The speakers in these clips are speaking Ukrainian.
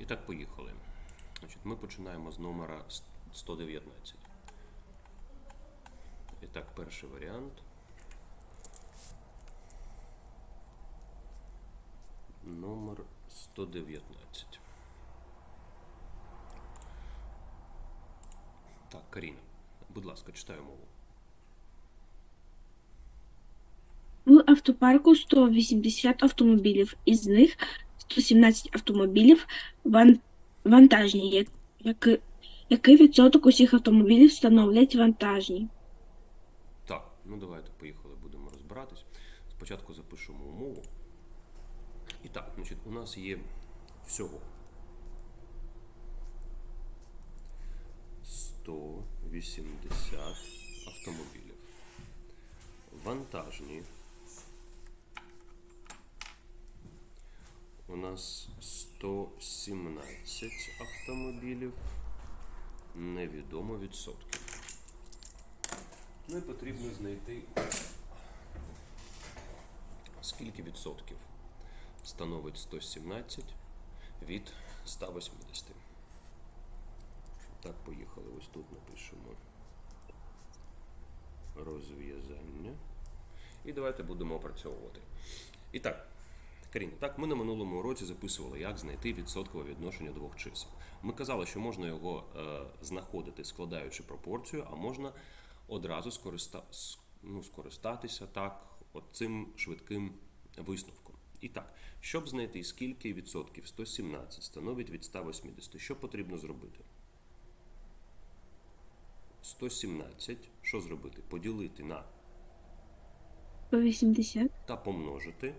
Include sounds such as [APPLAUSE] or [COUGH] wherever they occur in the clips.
І так, поїхали. Значить, ми починаємо з номера 119. І так, перший варіант. Номер 119. Так, Каріна, будь ласка, читаю мову. В автопарку 180 автомобілів, із них 117 автомобілів ван... вантажні. Я- Який, який відсоток усіх автомобілів становлять вантажні? Так, ну давайте поїхали, будемо розбиратись. Спочатку запишемо умову. І так, значить, у нас є всього 180 автомобілів. Вантажні. У нас 117 автомобілів. Невідомо відсотків. Ну і потрібно знайти, скільки відсотків становить 117 від 180. Так, поїхали. Ось тут напишемо розв'язання. І давайте будемо опрацьовувати. І так, Каріна, так, ми на минулому уроці записували, як знайти відсоткове відношення двох чисел. Ми казали, що можна його е, знаходити, складаючи пропорцію, а можна одразу скориста... ну, скористатися так, от цим швидким висновком. І так, щоб знайти, скільки відсотків 117 становить від 180, що потрібно зробити? 117, що зробити? Поділити на 180. та помножити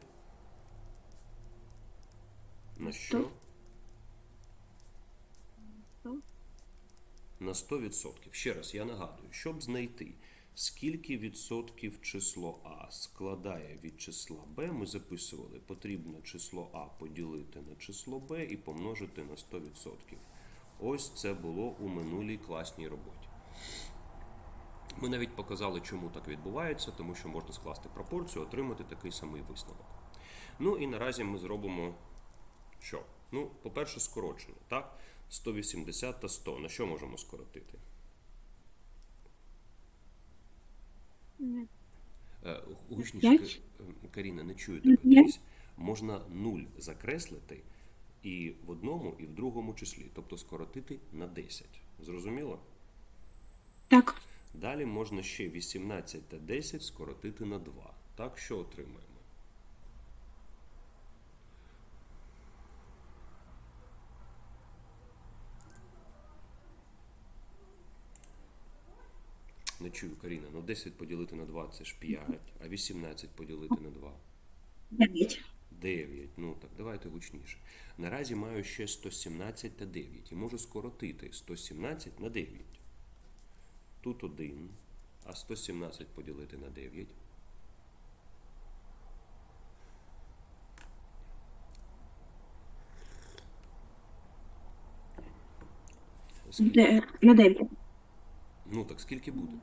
на що? На 100%. Ще раз я нагадую, щоб знайти, скільки відсотків число А складає від числа Б, ми записували, потрібно число А поділити на число Б і помножити на 100%. Ось це було у минулій класній роботі. Ми навіть показали, чому так відбувається, тому що можна скласти пропорцію, отримати такий самий висновок. Ну і наразі ми зробимо що? Ну, по-перше, скорочення, так? 180 та 100. На що можемо скоротити? Ні. Е, Гучніше, Каріна, не чую тебе. Дивись, можна 0 закреслити і в одному, і в другому числі, тобто скоротити на 10. Зрозуміло? Так, Далі можна ще 18 та 10 скоротити на 2. Так, що отримаємо? Не чую, Каріна. Ну 10 поділити на 2 це ж 5, а 18 поділити на 2 9. 9. Ну так, давайте гучніше. Наразі маю ще 117 та 9 і можу скоротити 117 на 9. Тут 1, а 117 поділити на 9. Скільки? На 9. Ну так скільки буде?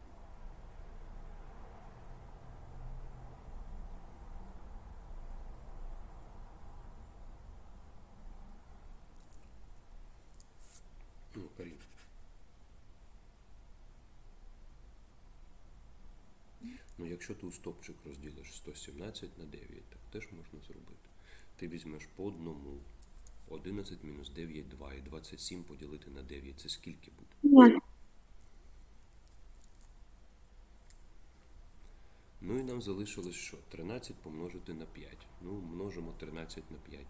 Ну, Карін. Ну, якщо ти у стопчик розділиш 117 на 9, так теж можна зробити. Ти візьмеш по одному. 11 мінус 9 – 2 і 27 поділити на 9 – це скільки буде? Ну і нам залишилось що? 13 помножити на 5. Ну, множимо 13 на 5.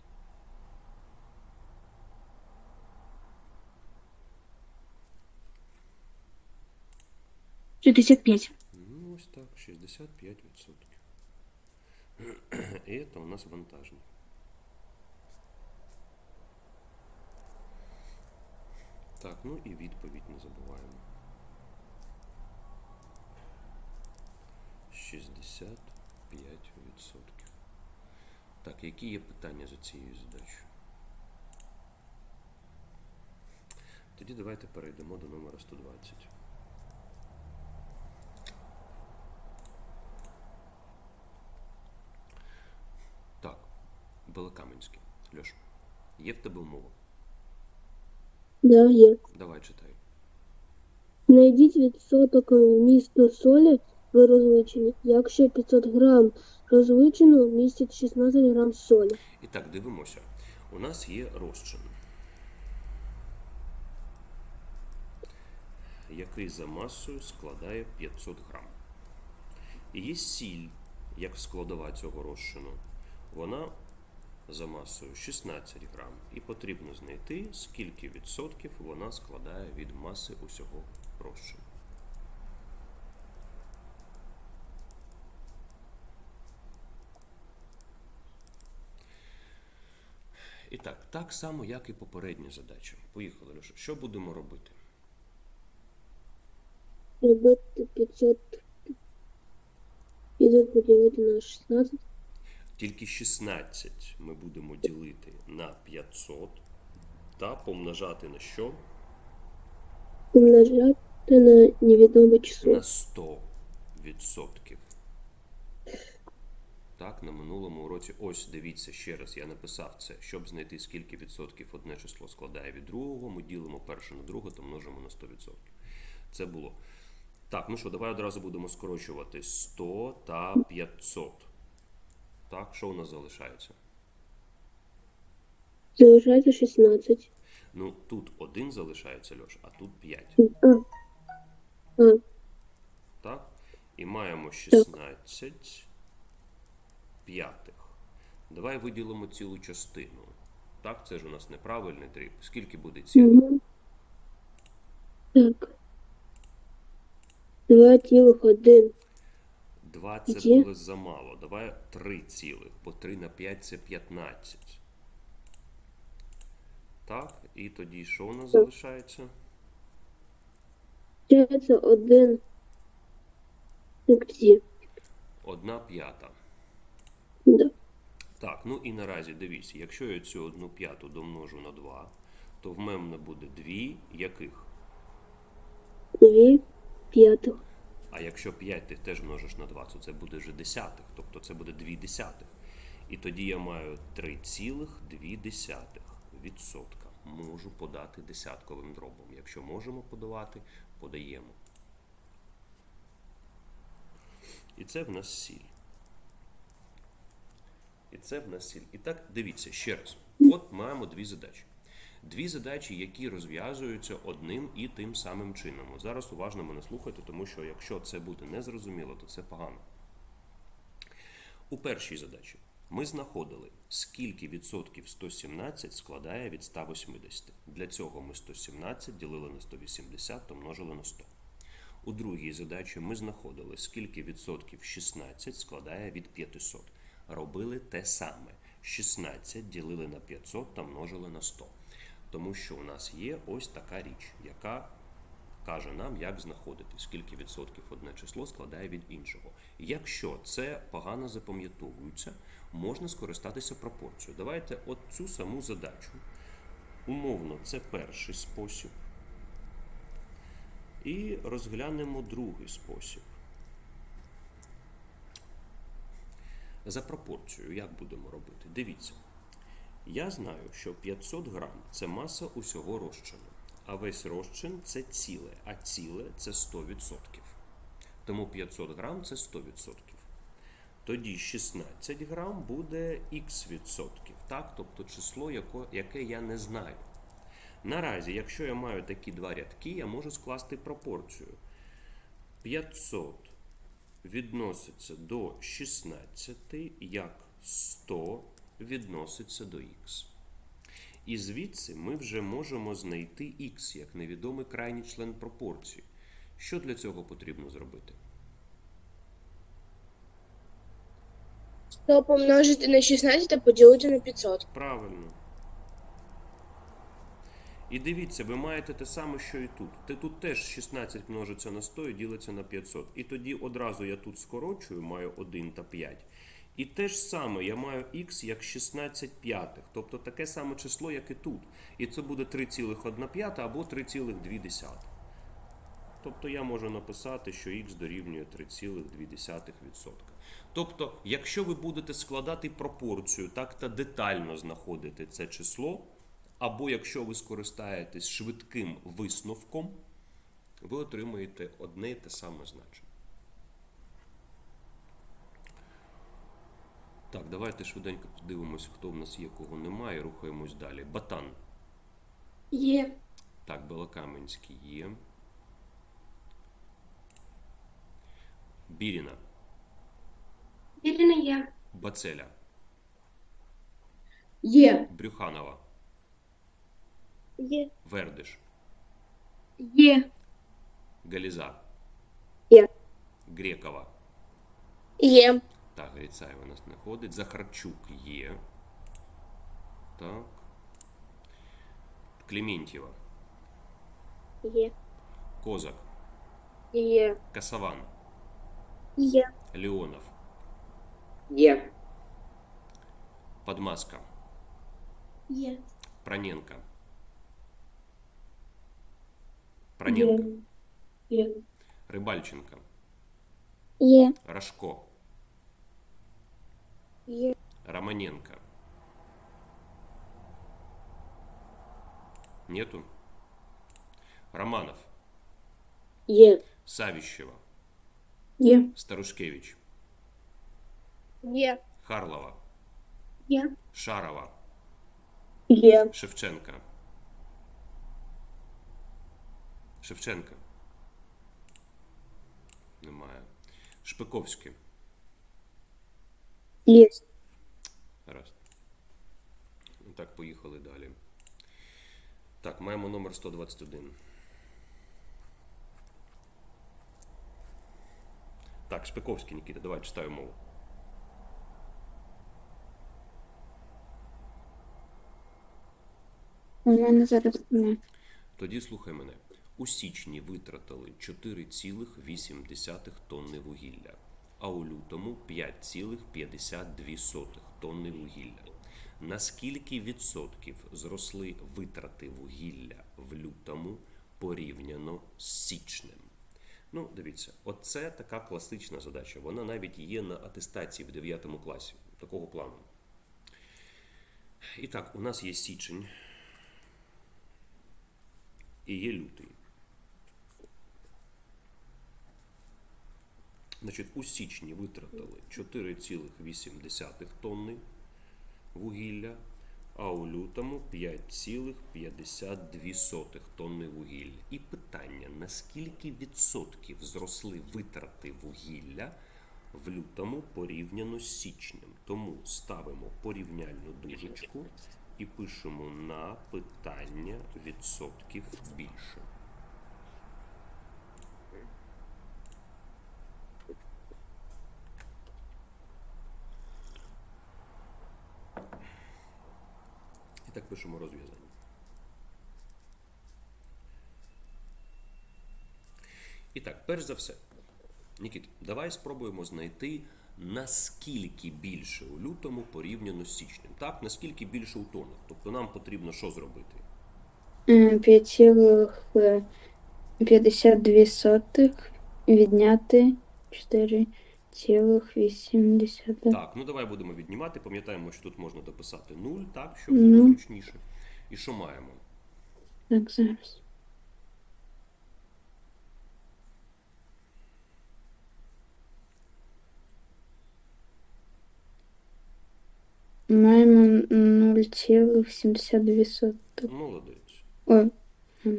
Шістдесят п'ять. Ну, ось так, 65%. І це у нас вантажний. Так, ну і відповідь не забуваємо. 65%. Так, які є питання за цією задачею? Тоді давайте перейдемо до номера 120. Так, Белокаменський. Льош, є в тебе умова? Да, є. Давай читай. Знайдіть відсоток вмісту солі в розличенні. Якщо 500 грам розличену містить 16 грам солі. І так, дивимося. У нас є розчин, який за масою складає 500 грам. І є сіль, як складова цього розчину. Вона за масою 16 грам. І потрібно знайти, скільки відсотків вона складає від маси усього розчину. І так, так само, як і попередні задачі. Поїхали, Леша. Що будемо робити? Робити 500 500 поділити на 16. Тільки 16 ми будемо ділити на 500 та помножати на що? Помножати на невідоме число. На 100 відсотків. Так, на минулому уроці. Ось дивіться ще раз, я написав це. Щоб знайти скільки відсотків одне число складає від другого, ми ділимо перше на друге та множимо на 100%. Це було. Так, ну що, давай одразу будемо скорочувати 100 та 500. Так, що у нас залишається? Залишається 16. Ну, тут один залишається, Льош, а тут 5. А, а, Так? І маємо 16 п'ятих. Давай виділимо цілу частину. Так, це ж у нас неправильний дріб. Скільки буде цілих? угу. Так. 2,1. 2 це Є. буде замало. Давай 3 цілих, бо 3 на 5 це 15. Так, і тоді що у нас залишається? Це 1 секції. Одна п'ята. Да. Так, ну і наразі дивіться, якщо я цю одну п'яту домножу на 2, то в мене буде 2 яких? 2 п'ятих. А якщо 5 ти теж множиш на 2, то це буде вже десятих, тобто це буде 2 десятих. І тоді я маю 3,2 відсотка. Можу подати десятковим дробом. Якщо можемо подавати, подаємо. І це в нас сіль. І це в нас сіль. І так, дивіться ще раз. От маємо дві задачі. Дві задачі, які розв'язуються одним і тим самим чином. От зараз уважно мене слухайте, тому що якщо це буде незрозуміло, то це погано. У першій задачі ми знаходили, скільки відсотків 117 складає від 180. Для цього ми 117 ділили на 180 та множили на 100. У другій задачі ми знаходили, скільки відсотків 16 складає від 500. Робили те саме. 16 ділили на 500 та множили на 100. Тому що у нас є ось така річ, яка каже нам, як знаходити, скільки відсотків одне число складає від іншого. Якщо це погано запам'ятовується, можна скористатися пропорцією. Давайте от цю саму задачу. Умовно, це перший спосіб. І розглянемо другий спосіб. За пропорцією, як будемо робити? Дивіться. Я знаю, що 500 грам це маса усього розчину, а весь розчин це ціле, а ціле це 100%. Тому 500 грам це 100%. Тоді 16 грам буде х відсотків, так? тобто число, яке я не знаю. Наразі, якщо я маю такі два рядки, я можу скласти пропорцію. 500 відноситься до 16, як 100 відноситься до х. І звідси ми вже можемо знайти х як невідомий крайній член пропорції. Що для цього потрібно зробити? 100 помножити на 16 та поділити на 500. Правильно. І дивіться, ви маєте те саме, що і тут. Тут теж 16 множиться на 100 і ділиться на 500. І тоді одразу я тут скорочую, маю 1 та 5. І те ж саме я маю х як 16 п'ятих. Тобто таке саме число, як і тут. І це буде 3,1 або 3,2. Тобто я можу написати, що х дорівнює 3,2%. Тобто, якщо ви будете складати пропорцію так та детально знаходити це число, Або якщо ви скористаєтесь швидким висновком, ви отримаєте одне і те саме значення. Так, давайте швиденько подивимось, хто в нас є, кого немає. Рухаємось далі. Батан. Є. Так, Белокаменський є. Біріна. Вірина є. Бацеля. Є. Брюханова. Є. Вердиш. Є. Галіза. Є. Грекова. Є. Так, Грицаєва у нас не ходить. Захарчук є. Так. Клементьєва. Є. Козак. Є. Касаван. Є. Леонов. Є. Подмаска. Є. Проненко. Проненко. Є. Рибальченко. Є. Рожко. Є. Романенко. Нету? Романов. Є. Савищева. Є. Старушкевич. Є. Харлова. Є. Шарова. Є. Шевченка. Шевченка. Немає. Шпиковський. Є. Раз. Так, поїхали далі. Так, маємо номер 121. Так, Шпиковський, Нікіта, давай читаю мову. У мене зараз не. Тоді слухай мене. У січні витратили 4,8 тонни вугілля, а у лютому 5,52 тонни вугілля. На скільки відсотків зросли витрати вугілля в лютому порівняно з січнем? Ну, дивіться, оце така класична задача. Вона навіть є на атестації в 9 класі такого плану. І так, у нас є січень і є лютий. Значить, у січні витратили 4,8 тонни вугілля, а у лютому 5,52 тонни вугілля. І питання, наскільки відсотків зросли витрати вугілля в лютому порівняно з січнем. Тому ставимо порівняльну дужечку і пишемо на питання відсотків більше. Так пишемо розв'язання. І так, перш за все, Нікіт, давай спробуємо знайти, наскільки більше у лютому порівняно з січнем. Так, наскільки більше у тонах. Тобто нам потрібно що зробити? 5,52 відняти 4,8. Так, ну давай будемо віднімати. Пам'ятаємо, що тут можна дописати 0, так, щоб Ну. було зручніше. І що маємо? Так, зараз. Маємо 0,72. Молодець. Ой, ну,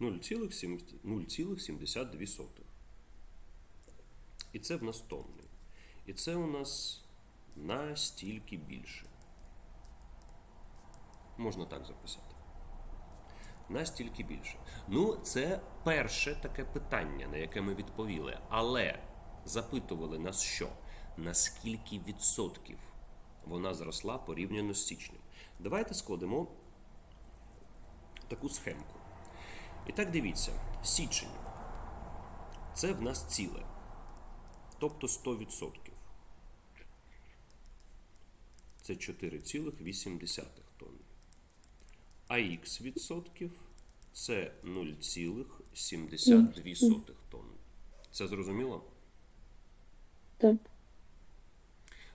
0,7 0,72. І це в нас тонни. І це у нас настільки більше. Можна так записати. Настільки більше. Ну, це перше таке питання, на яке ми відповіли. Але запитували нас що? Наскільки відсотків вона зросла порівняно з січнем? Давайте складемо таку схемку. І так дивіться, січень. Це в нас ціле. Тобто 100%. Це 4,8 тонни. А х відсотків це 0,72 тонни. Це зрозуміло? так.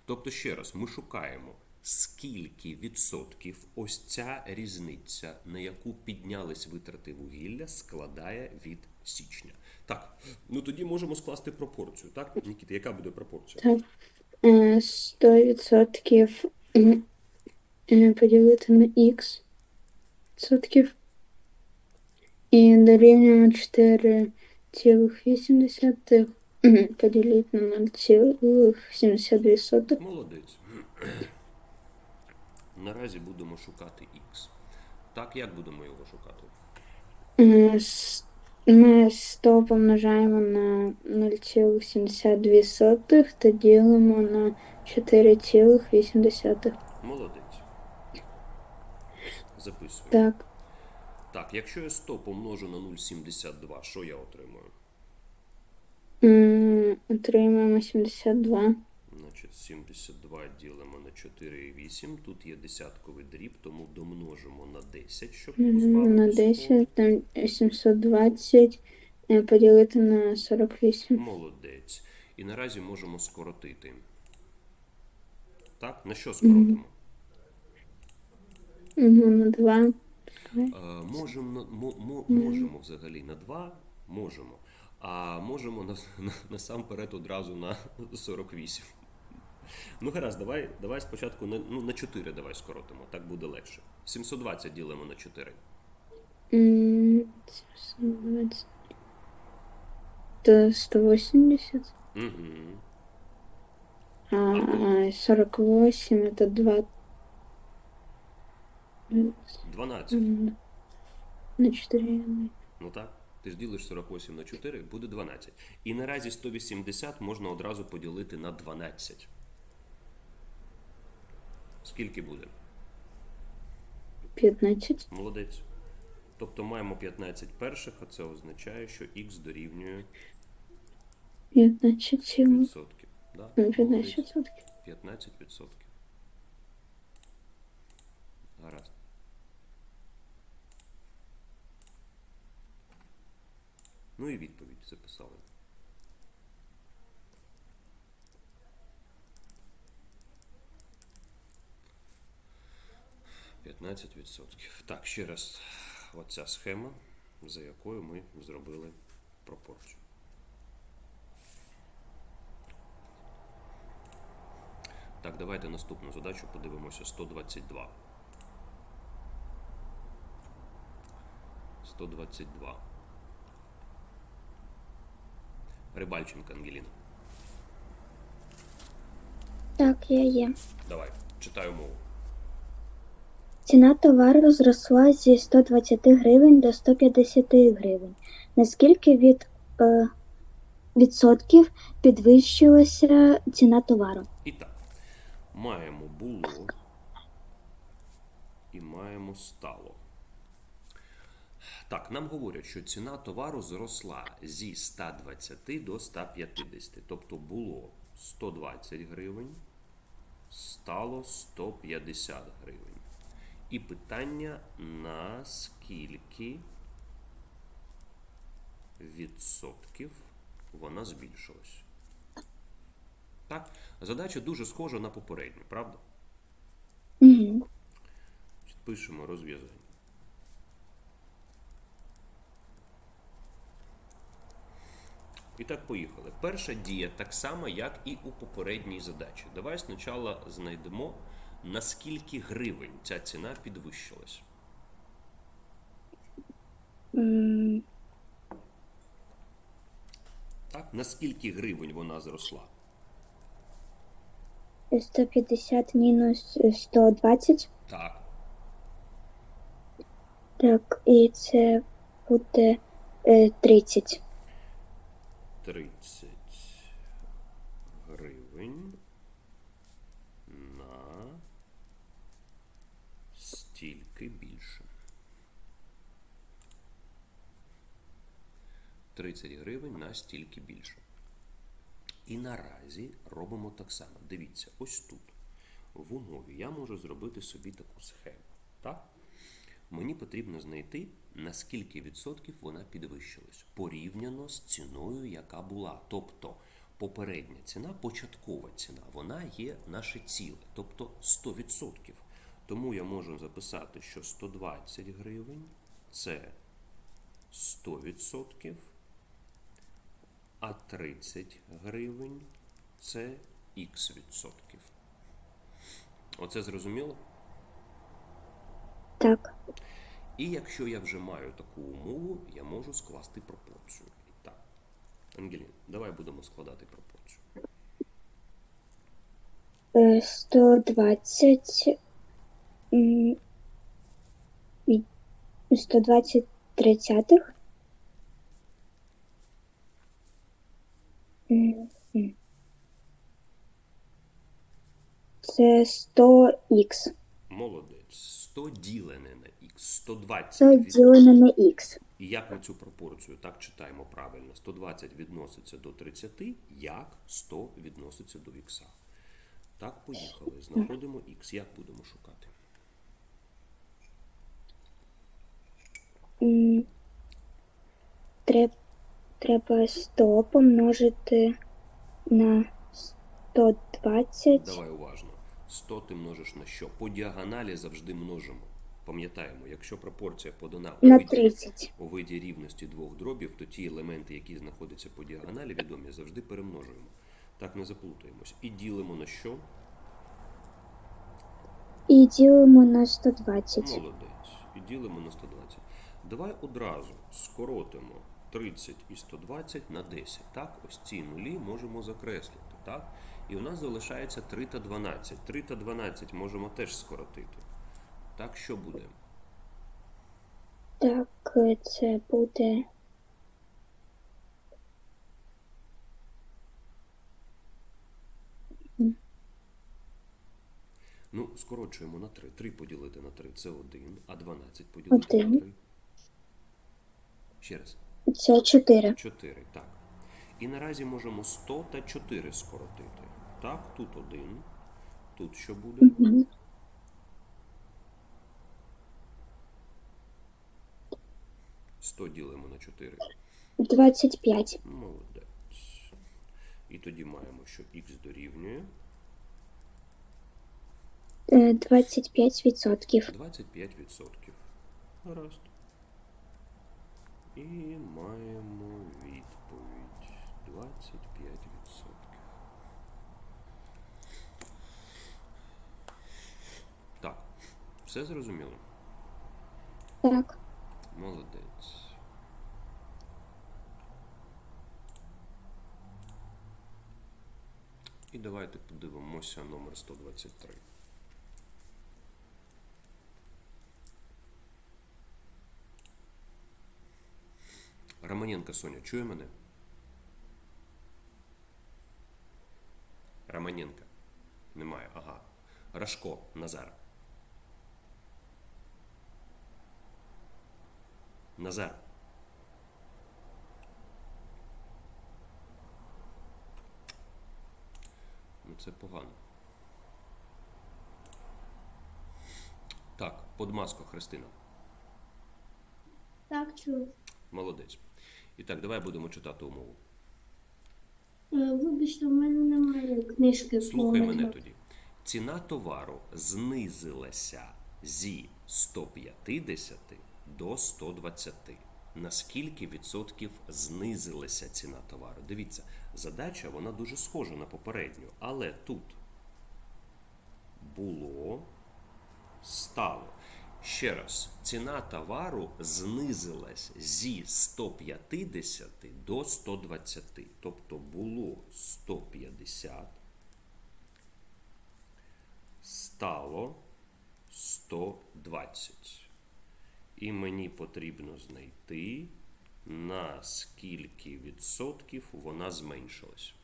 Тобто, ще раз, ми шукаємо, скільки відсотків ось ця різниця, на яку піднялись витрати вугілля, складає від січня. Так, ну тоді можемо скласти пропорцію. Так, Нікіта, яка буде пропорція? Так. Е, 100% м, е, поділити на х відсотків. І дорівнюємо 4,8 поділити на 0,72. Молодець. [CLEARS THROAT] Наразі будемо шукати х. Так, як будемо його шукати? Ми 100 помножаємо на 0,72 та ділимо на 4,8. Молодець. Записуємо. Так, Так, якщо я 100 помножу на 0,72, що я отримую? м, отримаємо 72. Значить, 72 ділимо на 4,8. Тут є десятковий дріб, тому домножимо на 10, щоб Мгм, позбавитися. На 10, там 720 е, поділити на 48. Молодець. І наразі можемо скоротити. Так, на що скоротимо? Угу, на 2. Е, можемо, можемо взагалі на 2, можемо. А можемо на, на, насамперед одразу на 48. [LAUGHS] Ну, гаразд, давай, давай спочатку на, ну, на 4 давай скоротимо, так буде легше. 720 ділимо на 4. М, 720. То 180. Угу. А, а 48 это 2. 12. На 4. Ну так, ти ж ділиш 48 на 4, буде 12. І наразі 180 можна одразу поділити на 12. Скільки буде? 15. Молодець. Тобто маємо 15 перших, а це означає, що х дорівнює 15 відсотків. Да? Ну, 15 відсотків. 15 відсотків. Гаразд. Ну і відповідь записали. П'ятнадцять відсотків. Так, ще раз оця схема, за якою ми зробили пропорцію. Так, давайте наступну задачу подивимося 122. 122. Рибальченко Ангеліна. Так, я є. Давай, читаю мову. Ціна товару зросла зі 120 гривень до 150 гривень. Наскільки від е, відсотків підвищилася ціна товару? І так, маємо було і маємо стало. Так, нам говорять, що ціна товару зросла зі 120 до 150. Тобто було 120 гривень, стало 150 гривень. І питання, наскільки відсотків вона збільшилась. Так? Задача дуже схожа на попередню, правда? Угу. Пишемо розв'язання. І так, поїхали. Перша дія так само, як і у попередній задачі. Давай спочатку знайдемо, наскільки гривень ця ціна підвищилась. Так? Наскільки гривень вона зросла? 150 мінус 120. Так. Так, і це буде е, 30. 30 гривень на стільки більше. 30 гривень на стільки більше. І наразі робимо так само. Дивіться, ось тут. В умові я можу зробити собі таку схему. Так? Мені потрібно знайти, наскільки відсотків вона підвищилась порівняно з ціною, яка була. Тобто попередня ціна, початкова ціна, вона є наше ціле, тобто 100%. Тому я можу записати, що 120 гривень це 100%, а 30 гривень це х відсотків. Оце зрозуміло? Так. І якщо я вже маю таку умову, я можу скласти пропорцію. Так. Ангелін, давай будемо складати пропорцію. Е, 120 120 тридцятих. Це 100х. Молодець. 100 ділене на х. 120 100 від... ділене на х. І як ми цю пропорцію так читаємо правильно? 120 відноситься до 30, як 100 відноситься до х. Так, поїхали. Знаходимо х. Як будемо шукати? М, Треб, треба 100 помножити на 120. Давай уважно. 100 ти множиш на що? По діагоналі завжди множимо. Пам'ятаємо, якщо пропорція подана у На виді, 30. у виді рівності двох дробів, то ті елементи, які знаходяться по діагоналі, відомі, завжди перемножуємо. Так не заплутаємось. І ділимо на що? І ділимо на 120. Молодець. І ділимо на 120. Давай одразу скоротимо 30 і 120 на 10. Так, ось ці нулі можемо закреслити. Так? І у нас залишається 3 та 12. 3 та 12 можемо теж скоротити. Так, що буде? Так, це буде Ну, скорочуємо на 3. 3 поділити на 3 це 1, а 12 поділити на 3. Ще раз. Це 4. 4, так. І наразі можемо 100 та 4 скоротити. Так, тут 1. Тут що буде? Мгм. – 100 ділимо на 4. 25. Молодець. І тоді маємо, що х дорівнює Е, 25 відсотків. 25%. Гаразд. І маємо відповідь 25%. Так, все зрозуміло? Так. Молодець. І давайте подивимося номер 123. Романенко Соня, чує мене? Романенка. Немає. Ага. Рашко, Назар. Назар. Ну це погано. Так, подмаско Христина. Так, чую. Молодець. І так, давай будемо читати умову. Е, Вибачте, в мене немає книжки. Слухай мене тоді. Ціна товару знизилася зі 150 до 120. На скільки відсотків знизилася ціна товару? Дивіться, задача вона дуже схожа на попередню, але тут було, стало. Ще раз, ціна товару знизилась зі 150 до 120. Тобто було 150, стало 120. І мені потрібно знайти, на скільки відсотків вона зменшилась.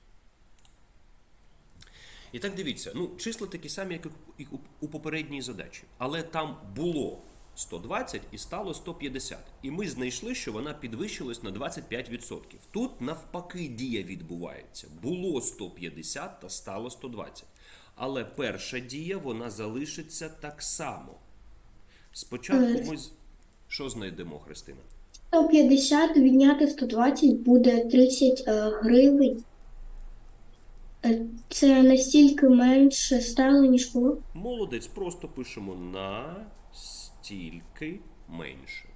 І так дивіться, ну, числа такі самі, як і у- попередній задачі. Але там було 120 і стало 150. І ми знайшли, що вона підвищилась на 25%. Тут навпаки дія відбувається. Було 150 та стало 120. Але перша дія вона залишиться так само. Спочатку ми. Що знайдемо, Христина? 150 відняти 120 буде 30 е, гривень. Е, Це настільки менше стало, ніж було. Молодець, просто пишемо на стільки менше.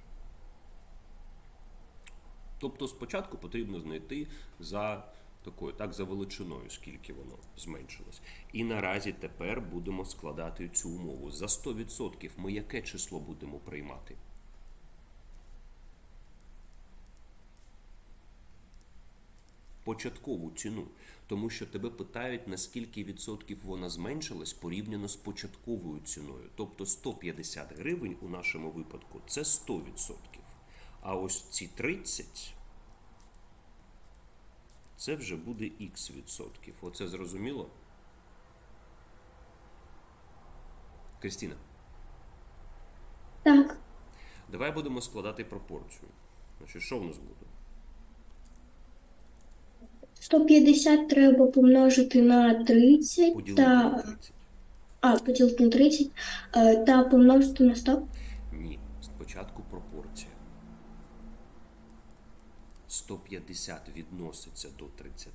Тобто спочатку потрібно знайти за такою, так, за величиною, скільки воно зменшилось. І наразі тепер будемо складати цю умову. За 100% ми яке число будемо приймати? Початкову ціну, тому що тебе питають, на скільки відсотків вона зменшилась порівняно з початковою ціною. Тобто 150 гривень у нашому випадку це 100%. А ось ці 30 це вже буде х відсотків. Оце зрозуміло? Кристина, Так. давай будемо складати пропорцію. Значить, що в нас буде? 150 треба помножити на 30 Поділити на та 30. а, поділити на 30 е, та помножити на 100. Ні, спочатку пропорція. 150 відноситься до 30,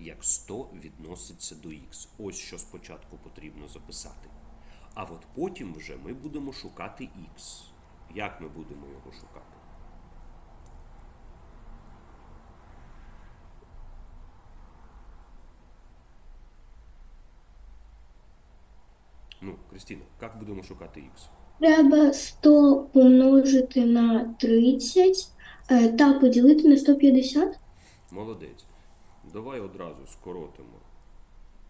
як 100 відноситься до х. Ось що спочатку потрібно записати. А от потім вже ми будемо шукати х. Як ми будемо його шукати? Ну, Кристина, як будемо шукати х? Треба 100 помножити на 30 е, та поділити на 150. Молодець. Давай одразу скоротимо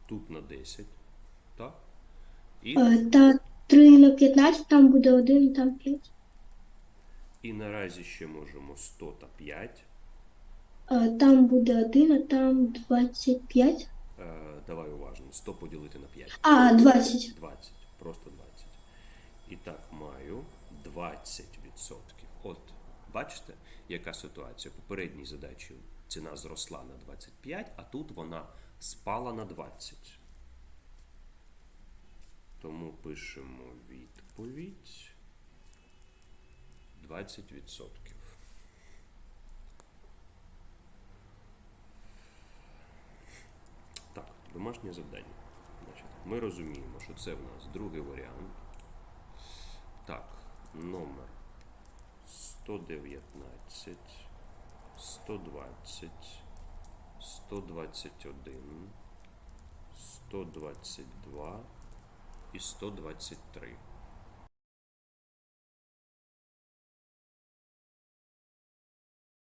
тут на 10. Так? І, Е, Та 3 на 15, там буде 1, там 5. і наразі ще можемо 100 та 5. Е, Там буде 1, а там 25. Е, давай уважно. 100 поділити на 5. А, 20. 20. 20. І так, маю 20%. От, бачите, яка ситуація? Попередній задачі ціна зросла на 25, а тут вона спала на 20. Тому пишемо відповідь 20%. Так, домашнє завдання. Ми розуміємо, що це в нас другий варіант. Так, номер 119, 120, 121, 122 і 123.